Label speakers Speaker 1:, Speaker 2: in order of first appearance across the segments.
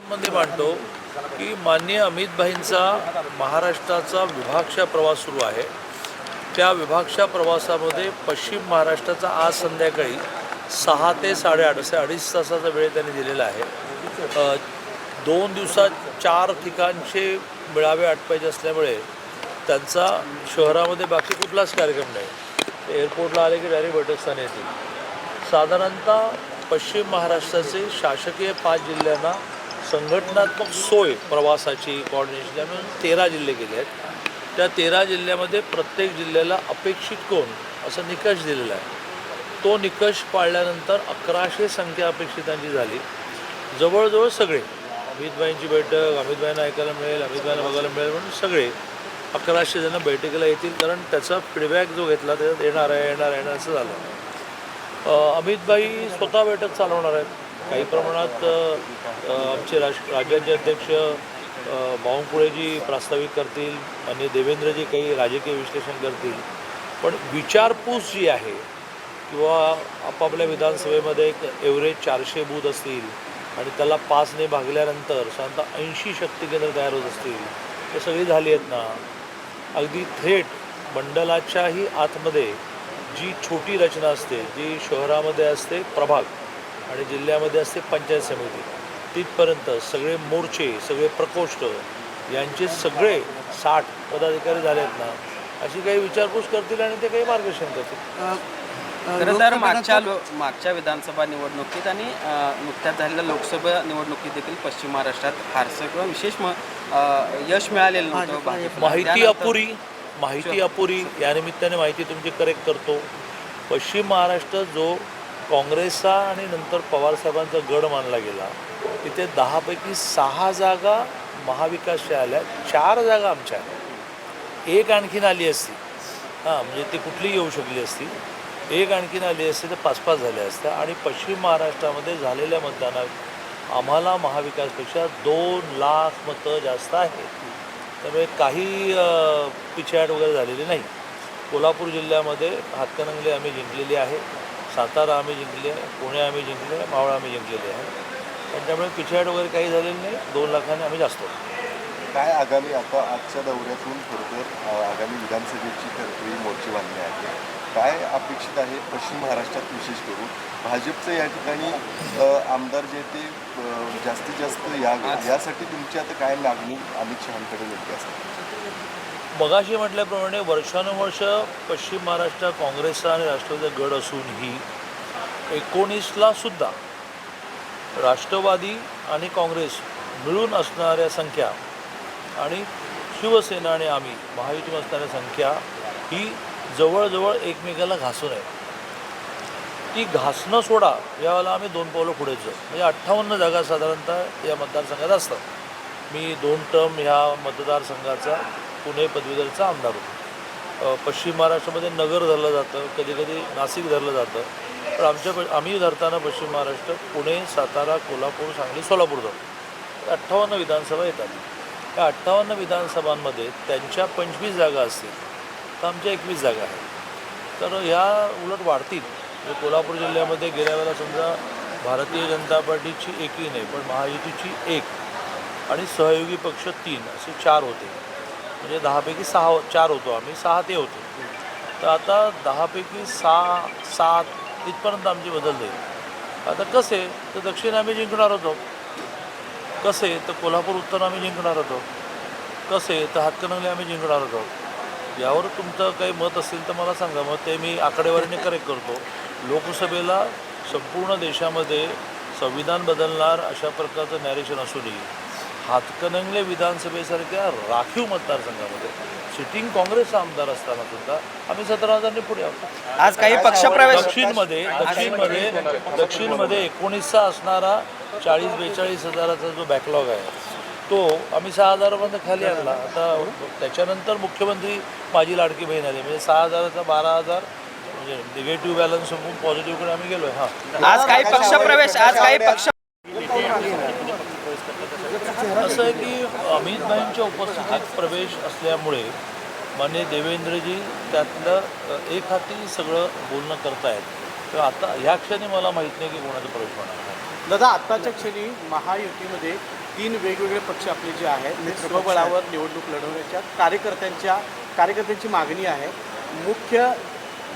Speaker 1: संबंधी मांडतो की माननीय अमित भाईंचा महाराष्ट्राचा विभागशा प्रवास सुरू आहे. त्या विभागशा प्रवासामध्ये पश्चिम महाराष्ट्राचा आज संध्याकाळी सहा ते साडेआठ असे अडीच तासाचा वेळ त्यांनी दिलेला आहे. दोन दिवसात चार ठिकाणचे मेळावे आटपायचे असल्यामुळे त्यांचा शहरामध्ये बाकी कुठलाच कार्यक्रम नाही. एअरपोर्टला आले की डायरेक्ट बैठकस्थानी येतील. साधारणतः पश्चिम महाराष्ट्राचे शासकीय पाच जिल्ह्यांना संघटनात्मक सोय प्रवासाची कॉर्डिनेशन त्यामुळे तेरा जिल्हे गेले आहेत. त्या तेरा जिल्ह्यामध्ये प्रत्येक जिल्ह्याला अपेक्षित कोण असा निकष दिलेला आहे. तो निकष पाळल्यानंतर अकराशे संख्या अपेक्षितांची झाली. जवळजवळ सगळे अमितभाईंची बैठक अमितभाईंना ऐकायला मिळेल अमितभाईंना बघायला मिळेल म्हणून सगळे अकराशे जण बैठकीला येतील कारण त्याचा फीडबॅक जो घेतला त्याच्यात येणार आहे येणार आहे येणार असं झालं. अमितबाई अमितभाई स्वतः बैठक चालवणार आहेत. काही प्रमाणात आमचे राज राज्याचे अध्यक्ष बावनकुळेजी प्रास्ताविक करतील आणि देवेंद्रजी काही राजकीय विश्लेषण करतील पण विचारपूस जी आहे किंवा आपापल्या विधानसभेमध्ये एक एव्हरेज चारशे बूथ असतील आणि त्याला पाचने भागल्यानंतर साधारणतः ऐंशी शक्ती केंद्र तयार होत असतील ते सगळी झाली आहेत ना? अगदी थेट मंडलाच्याही आतमध्ये जी छोटी रचना असते जी शहरामध्ये असते प्रभाग आणि जिल्ह्यामध्ये असते पंचायत समिती. तिथपर्यंत सगळे मोर्चे सगळे प्रकोष्ठ यांचे सगळे साठ पदाधिकारी झाले आहेत ना अशी काही विचारपूस करतील आणि ते काही मार्गदर्शन करतील.
Speaker 2: खरं तर मागच्या लो मागच्या विधानसभा निवडणुकीत आणि अ, नुकत्याच झालेल्या लोकसभा निवडणुकीत देखील पश्चिम महाराष्ट्रात फारसं किंवा विशेष म- यश मिळालेलं नव्हतं.
Speaker 1: माहिती अपुरी माहिती अपुरी या निमित्ताने माहिती तुमची करेक्ट करतो. पश्चिम महाराष्ट्र जो काँग्रेसचा आणि नंतर पवारसाहेबांचा गड मानला गेला. तिथे दहापैकी सहा जागा महाविकासच्या आल्या चार जागा आमच्या आल्या एक आणखीन आली असती. हां म्हणजे ती कुठलीही येऊ शकली असती. एक आणखीन आली असती तर पाच पाच झाल्या असत्या. आणि पश्चिम महाराष्ट्रामध्ये झालेल्या मतदानात आम्हाला महाविकासपेक्षा दोन लाख मतं जास्त आहेत. त्यामुळे काही अ, पिछेहाट वगैरे झालेली नाही. कोल्हापूर जिल्ह्यामध्ये हातकणंगले आम्ही जिंकलेली आहे. सातारा आम्ही जिंकली आहे पुणे आम्ही जिंकले आहे मावळ आम्ही जिंकलेली आहे. आणि त्यामुळे पिछेहाट वगैरे काही झालेली नाही. दोन लाखांनी आम्ही जास्त.
Speaker 3: काय आगामी आता आजच्या दौऱ्यातून थोडक्यात आगामी विधानसभेची ठरलेली मोर्चे बांधणे आहे. काय अपेक्षित आहे पश्चिम महाराष्ट्रात विशेष करून? भाजपचं या ठिकाणी आमदार जे ते जास्तीत जास्त या यासाठी तुमची आता काय मागणी अमित शहांकडे नेमकी असते?
Speaker 1: मगाशी म्हटल्याप्रमाणे वर्षानुवर्ष पश्चिम महाराष्ट्र काँग्रेसचा आणि राष्ट्रवादीचा गड असूनही एकोणीसला सुद्धा राष्ट्रवादी आणि काँग्रेस मिळून असणाऱ्या संख्या आणि शिवसेना आणि आम्ही महायुतीत असणाऱ्या संख्या ही जवळजवळ एकमेकाला घासून आहे ती घासणं सोडा यावेळेला आम्ही दोन पावलं पुढे जाऊ. म्हणजे अठ्ठावन्न जागा साधारणतः या मतदारसंघात असतात. मी दोन टर्म ह्या मतदारसंघाचा पुणे पदवीधरचा आमदार होतो. पश्चिम महाराष्ट्रामध्ये नगर धरलं जातं कधी कधी नाशिक धरलं जातं. पण आमच्या प- आम्ही धरताना पश्चिम महाराष्ट्र पुणे सातारा कोल्हापूर सांगली सोलापूर धरतो. अठ्ठावन्न विधानसभा येतात. या अठ्ठावन्न विधानसभांमध्ये त्यांच्या पंचवीस जागा असतील. तर आमच्या एकवीस जागा आहेत. तर ह्या उलट वाढतील. म्हणजे कोल्हापूर जिल्ह्यामध्ये गेल्या वेळेला समजा भारतीय जनता पार्टीची एकही नाही पण महायुतीची एक आणि सहयोगी पक्ष तीन असे चार होते. म्हणजे दहापैकी सहा हो- चार होतो आम्ही सहा ते होतो. तर आता दहापैकी सहा सात इथपर्यंत आमची बदल जाईल आता कसे तर दक्षिण आम्ही जिंकणार होतो. कसे तर कोल्हापूर उत्तर आम्ही जिंकणार होतो. कसे तर हातकणंगले आम्ही जिंकणार होतो. यावर तुमचं काही मत असेल तर मला सांगा. मग ते मी आकडेवारीने करेक्ट करतो. लोकसभेला संपूर्ण देशामध्ये संविधान बदलणार अशा प्रकारचं नॅरेशन असूनही हातकणंगले विधानसभेसारख्या राखीव मतदारसंघामध्ये. सिटिंग काँग्रेसचा आमदार असताना सुद्धा आम्ही सतरा हजारने पुढे आहोत.
Speaker 2: आज काही पक्षप्रवेश
Speaker 1: दक्षिणमध्ये दक्षिणमध्ये दक्षिणमध्ये एकोणीसचा असणारा चाळीस बेचाळीस हजाराचा जो बॅकलॉग आहे तो आम्ही सहा हजारापर्यंत खाली आणला. आता त्याच्यानंतर मुख्यमंत्री माझी लाडकी बहीण आली. म्हणजे सहा हजाराचा बारा हजार म्हणजे निगेटिव्ह बॅलन्स होऊन पॉझिटिव्हकडे आम्ही गेलो हां.
Speaker 2: आज काही पक्षप्रवेश आज काही पक्ष
Speaker 1: असं आहे की अमित भाईंच्या उपस्थितीत प्रवेश असल्यामुळे मान्य देवेंद्रजी त्यातलं एक हाती सगळं बोलणं करतायत. तर आता ह्या क्षणी मला माहीत नाही की कोणाचा प्रवेश होणार आहे
Speaker 4: दादा आत्ताच्या क्षणी महायुतीमध्ये तीन वेगवेगळे पक्ष आपले जे आहेत ते स्वबळावर निवडणूक लढवण्याच्या कार्यकर्त्यांच्या कार्यकर्त्यांची मागणी आहे. मुख्य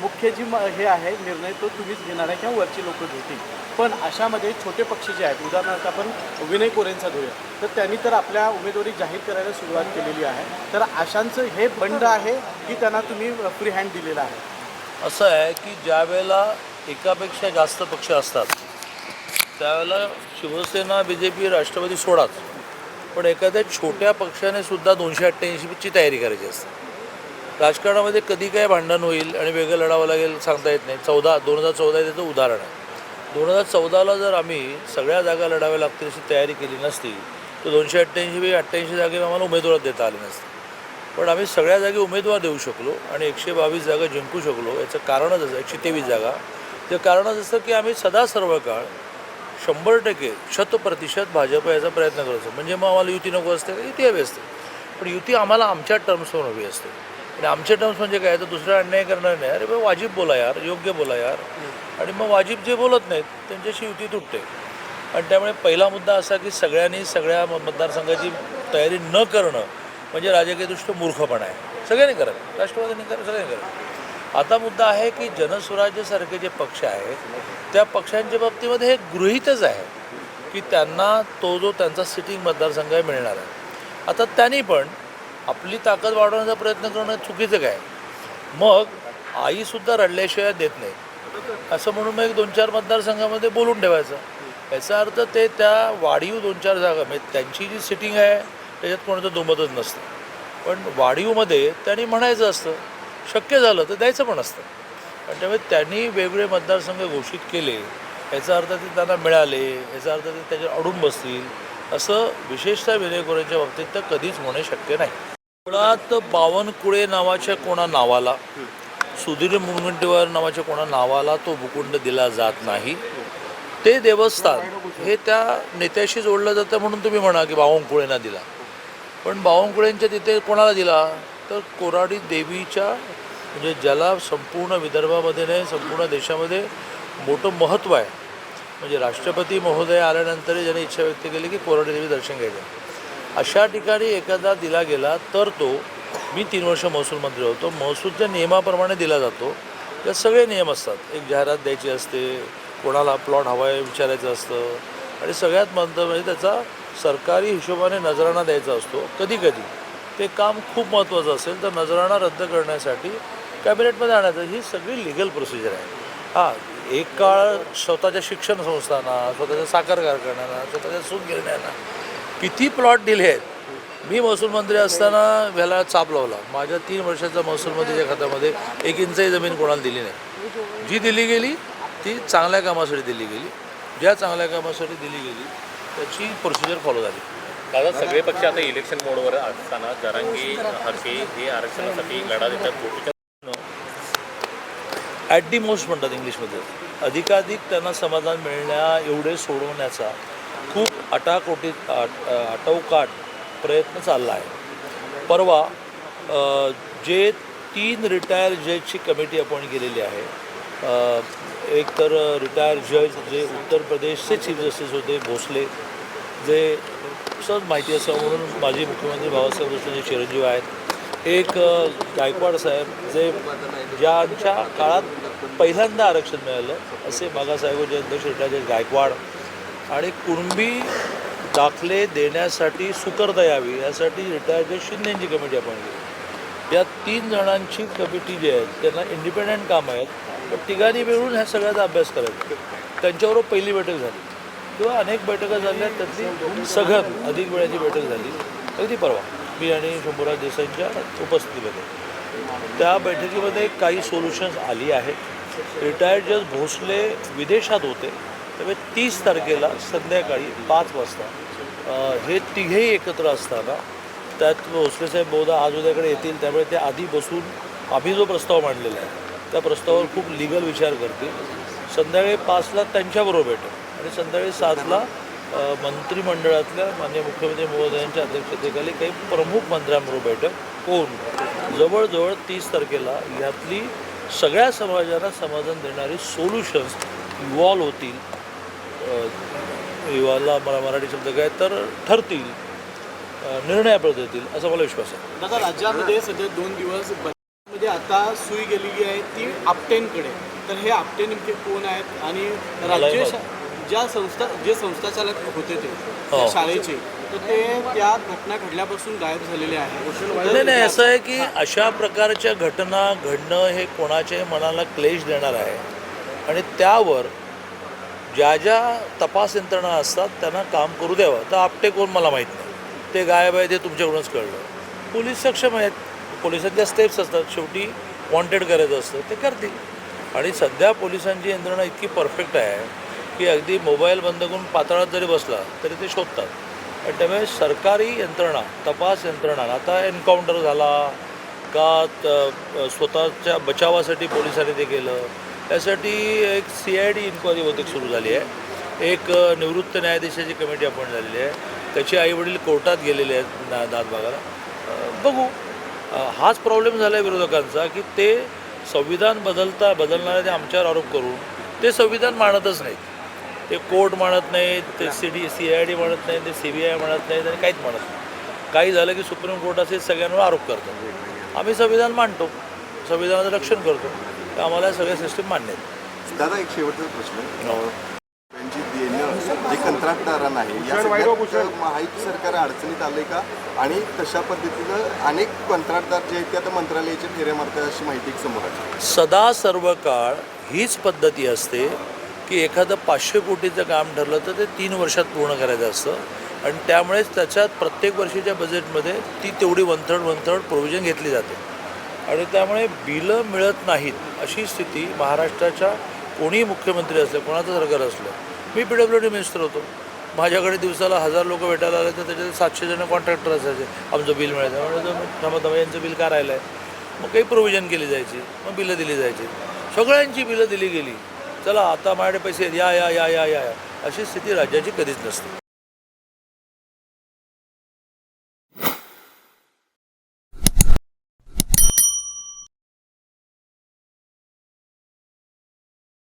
Speaker 4: मुख्य जी म- हे आहे निर्णय तो तुम्हीच घेणार आहे किंवा वरची लोक घेतील पण अशामध्ये छोटे पक्ष जे आहेत उदाहरणार्थ आपण विनय कोरेंचा धुळे तर त्यांनी तर आपल्या उमेदवारी जाहीर करायला सुरुवात केलेली आहे. तर आशांचं हे बंड आहे की त्यांना तुम्ही फ्री हँड दिलेला आहे?
Speaker 1: असं आहे की ज्या वेळेला एकापेक्षा जास्त पक्ष असतात त्यावेळेला Shiv Sena B J P Rashtrawadi सोडाच. पण एखाद्या छोट्या पक्षाने सुद्धा दोनशे अठ्ठ्याऐंशीची तयारी करायची असते. राजकारणामध्ये कधी काय भांडण होईल आणि वेगळं लढावं लागेल सांगता येत नाही. चौदा दोन हजार चौदा त्याचं उदाहरण आहे. दोन हजार चौदाला जर आम्ही सगळ्या जागा लढाव्या लागतील अशी तयारी केली नसती तर दोनशे अठ्ठ्याऐंशी अठ्ठ्याऐंशी जागे आम्हाला उमेदवार देता आले नसते. पण आम्ही सगळ्या जागी उमेदवार देऊ शकलो आणि एकशे बावीस जागा जिंकू शकलो याचं कारणच असं एकशे तेवीस जागा. ते कारणच असं की आम्ही सदा सर्व काळ शंभर टक्के शत प्रतिशत भाजप याचा प्रयत्न करायचो म्हणजे मग आम्हाला युती नको असते का युती हवी असते. पण युती आम्हाला आमच्या टर्म्सवर हवी असते. आणि आमच्या टर्म्स म्हणजे काय? तर दुसरा अन्याय करणार नाही. अरे बा वाजीब बोला यार योग्य बोला यार. आणि मग वाजीब जे बोलत नाहीत त्यांच्याशी युती तुटते. आणि त्यामुळे पहिला मुद्दा असा की सगळ्यांनी सगळ्या मतदारसंघाची तयारी न करणं म्हणजे राजकीयदृष्ट्या मूर्खपणा आहे. सगळ्यांनी करावं राष्ट्रवादीने करा सगळ्यांनी करावं आता मुद्दा आहे की जनस्वराज्यसारखे जे पक्ष आहेत त्या पक्षांच्या बाबतीमध्ये हे गृहीतच आहे की त्यांना तो जो त्यांचा सिटिंग मतदारसंघ आहे मिळणार आहे. आता त्यांनी पण आपली ताकद वाढवण्याचा प्रयत्न करणं चुकीचं काय? मग आईसुद्धा रडल्याशिवाय देत नाही. असं म्हणून मग एक दोन चार मतदारसंघामध्ये बोलून ठेवायचं. याचा अर्थ ते त्या वाढीव दोन चार जागा म्हणजे त्यांची जी सिटिंग आहे त्याच्यात कोणाचं दुमतच नसतं. पण वाढीवमध्ये त्यांनी म्हणायचं असतं शक्य झालं तर द्यायचं पण असतं. आणि त्यामुळे त्यांनी वेगवेगळे मतदारसंघ घोषित केले. याचा अर्थ ते त्यांना मिळाले याचा अर्थ ते त्याच्यात अडून बसतील. असं विशेषतः विनयकोरांच्या बाबतीत तर कधीच होणे शक्य नाही. मुळात बावनकुळे नावाच्या कोणा नावाला सुधीर मुनगंटीवार नावाच्या कोणा नावाला तो भूखंड दिला जात नाही. ते देवस्थान हे त्या नेत्याशी जोडलं जातं म्हणून तुम्ही म्हणा की बावनकुळेंना दिला. पण बावनकुळेंच्या तिथे कोणाला दिला? तर कोराडी देवीच्या म्हणजे ज्याला संपूर्ण विदर्भामध्ये नाही संपूर्ण देशामध्ये मोठं महत्त्व आहे. म्हणजे राष्ट्रपती महोदय आल्यानंतरही ज्याने इच्छा व्यक्त केली की कोराडी देवी दर्शन घ्यायचं अशा ठिकाणी एखादा दिला गेला तर तो मी तीन वर्ष महसूल मंत्री होतो महसूलच्या नियमाप्रमाणे दिला जातो. त्यात सगळे नियम असतात. एक जाहिरात द्यायची असते कोणाला प्लॉट हवा आहे विचारायचं असतं आणि सगळ्यात महत्त्व म्हणजे त्याचा सरकारी हिशोबाने नजराणा द्यायचा असतो कधी कधी ते काम खूप महत्त्वाचं असेल तर नजराणा रद्द करण्यासाठी कॅबिनेटमध्ये आणायचं ही सगळी लिगल प्रोसिजर आहे. हां एक काळ स्वतःच्या शिक्षण संस्थांना स्वतःच्या साखर कारखान्यांना स्वतःच्या सूत गिरण्यांना किती प्लॉट दिले आहेत? मी महसूल मंत्री असताना ह्याला चाप लावला. माझ्या तीन वर्षाच्या महसूल मंत्रीच्या खात्यामध्ये एक इंचही जमीन कोणाला दिली नाही. जी दिली गेली ती चांगल्या कामासाठी दिली गेली. ज्या चांगल्या कामासाठी दिली गेली त्याची प्रोसिजर फॉलो झाली.
Speaker 5: दादा सगळे पक्ष आता इलेक्शन मोडवर असताना जरांगी हरके हे आरक्षणासाठी लढा देतात.
Speaker 1: ॲट दी मोस्ट म्हणतात इंग्लिशमध्ये. अधिकाधिक त्यांना समाधान मिळण्या एवढे सोडवण्याचा खूप अटाकोटी आट- आटवकाट प्रयत्न चालला आहे. परवा जे तीन रिटायर जजची कमिटी अपॉइंट केलेली आहे एक तर रिटायर जज जे उत्तर प्रदेशचे चीफ जस्टिस होते भोसले जे सहज माहिती असावं म्हणून माजी मुख्यमंत्री बाबासाहेब भोसले चिरंजीव आहेत. एक गायकवाड साहेब जे ज्यांच्या काळात पहिल्यांदा आरक्षण मिळालं असे मागासाहेबाचे अध्यक्ष रिटायर जज गायकवाड आणि कुणबी दाखले देण्यासाठी सुकरता यावी यासाठी रिटायर्ड शिंदेची कमिटी आपण केली. या तीन जणांची कमिटी जी आहेत त्यांना इंडिपेंडंट काम आहेत पण तिघांनी मिळून ह्या सगळ्याचा अभ्यास करायचा. त्यांच्याबरोबर पहिली बैठक झाली. किंवा अनेक बैठका झाल्या त्यातली सघन अधिक वेळाची बैठक झाली. अगदी परवा मी आणि शंभूराज देसाईंच्या उपस्थितीमध्ये. त्या बैठकीमध्ये काही सोल्युशन्स आली आहेत. रिटायर्ड जज भोसले विदेशात होते. त्यामुळे तीस तारखेला संध्याकाळी पाच वाजता हे तिघेही एकत्र असताना त्यात भोसलेसाहेब बहुधा आज उद्याकडे येतील त्यामुळे ते आधी बसून आम्ही जो प्रस्ताव मांडलेला आहे त्या प्रस्तावावर खूप लिगल विचार करतील. संध्याकाळी पाचला त्यांच्याबरोबर बैठक आणि संध्याकाळी सातला मंत्रिमंडळातल्या माननीय मुख्यमंत्री महोदयांच्या अध्यक्षतेखाली काही प्रमुख मंत्र्यांबरोबर बैठक होऊन जवळजवळ तीस तारखेला यातली सगळ्या समाजाला समाधान देणारी सोल्युशन्स इव्हॉल्व्ह होतील. युवाला मला मराठी शब्द काय तर ठरतील अ, निर्णयाप्रत येतील असा मला विश्वास आहे.
Speaker 4: दादा राज्यामध्ये सध्या दोन दिवसमध्ये आता सुई गेलेली आहे ती आपटेंकडे तर हे आपटे नेमके कोण आहेत? आणि राज्य ज्या संस्था जे संस्थाचालक होते ते
Speaker 1: हो.
Speaker 4: शाळेचे तर ते त्या घटना घडल्यापासून गायब झालेले आहेत.
Speaker 1: नाही नाही असं आहे की अशा प्रकारच्या घटना घडणं हे कोणाच्याही मनाला क्लेश देणार आहे? आणि त्यावर ज्या ज्या तपास यंत्रणा असतात त्यांना काम करू द्यावं. तर आपटे कोण मला माहीत नाही. ते गायब आहे ते तुमच्याकडूनच कळलं. पोलीस सक्षम आहेत. पोलिसांच्या स्टेप्स असतात. शेवटी वॉन्टेड करायचं असतं. ते करतील. आणि सध्या पोलिसांची यंत्रणा इतकी परफेक्ट आहे की अगदी मोबाईल बंद करून पातळात जरी बसला तरी ते शोधतात. आणि त्यामुळे सरकारी यंत्रणा तपास यंत्रणा आता एन्काउंटर झाला का त- स्वतःच्या बचावासाठी पोलिसांनी ते केलं? यासाठी एक सी आय डी इन्क्वायरी बहुतेक सुरू झाली आहे. एक निवृत्त न्यायाधीशाची कमिटी अपॉइंट झालेली आहे. त्याचे आईवडील कोर्टात गेलेले आहेत ना दादबागाला अ, बघू. हाच प्रॉब्लेम झाला आहे विरोधकांचा की ते संविधान बदलता बदलणारे ते आमच्यावर आरोप करून ते संविधान मानतच नाहीत. ते कोर्ट मानत नाहीत ते C D C I D म्हणत नाहीत ते सी बी आय म्हणत नाहीत आणि काहीच म्हणत नाही काही झालं की सुप्रीम कोर्ट असे सगळ्यांवर आरोप करतात. आम्ही संविधान मांडतो संविधानाचं रक्षण करतो. तर आम्हाला सगळ्या सिस्टीम मान्य आहेत.
Speaker 3: दादा एक शेवटचा प्रश्न अं, त्यांची देणं जे कंत्राटदारांना आहे या सगळ्यात महायुती सरकार अडचणीत आलंय का? आणि तशा पद्धतीनं अनेक कंत्राटदार जे आहेत ते आता मंत्रालयाच्या फेऱ्या मारतात अशी माहिती एक समोर आली.
Speaker 1: सदा सर्व काळ हीच पद्धती असते की एखादं पाचशे कोटीचं काम ठरलं तर ते तीन वर्षात पूर्ण करायचं असतं. आणि त्यामुळेच त्याच्यात प्रत्येक वर्षीच्या बजेटमध्ये ती तेवढी वनथर्ड वनथर्ड प्रोव्हिजन घेतली जाते. आणि त्यामुळे बिलं मिळत नाहीत अशी स्थिती महाराष्ट्राच्या कोणीही मुख्यमंत्री असलं कोणाचं सरकार असलं. मी पी डब्ल्यू डी मिनिस्टर होतो. माझ्याकडे दिवसाला हजार लोक भेटायला आले तर त्याच्यात सातशे जण कॉन्ट्रॅक्टर असायचे. आमचं बिल मिळायचं. म्हणजे थांबा थांबा यांचं बिल काय राहिलं आहे मग काही प्रोव्हिजन केली जायची. मग बिलं दिली जायची. सगळ्यांची बिलं दिली गेली. चला आता माझ्याकडे पैसे या या या या या या. अशी स्थिती राज्याची कधीच नसते.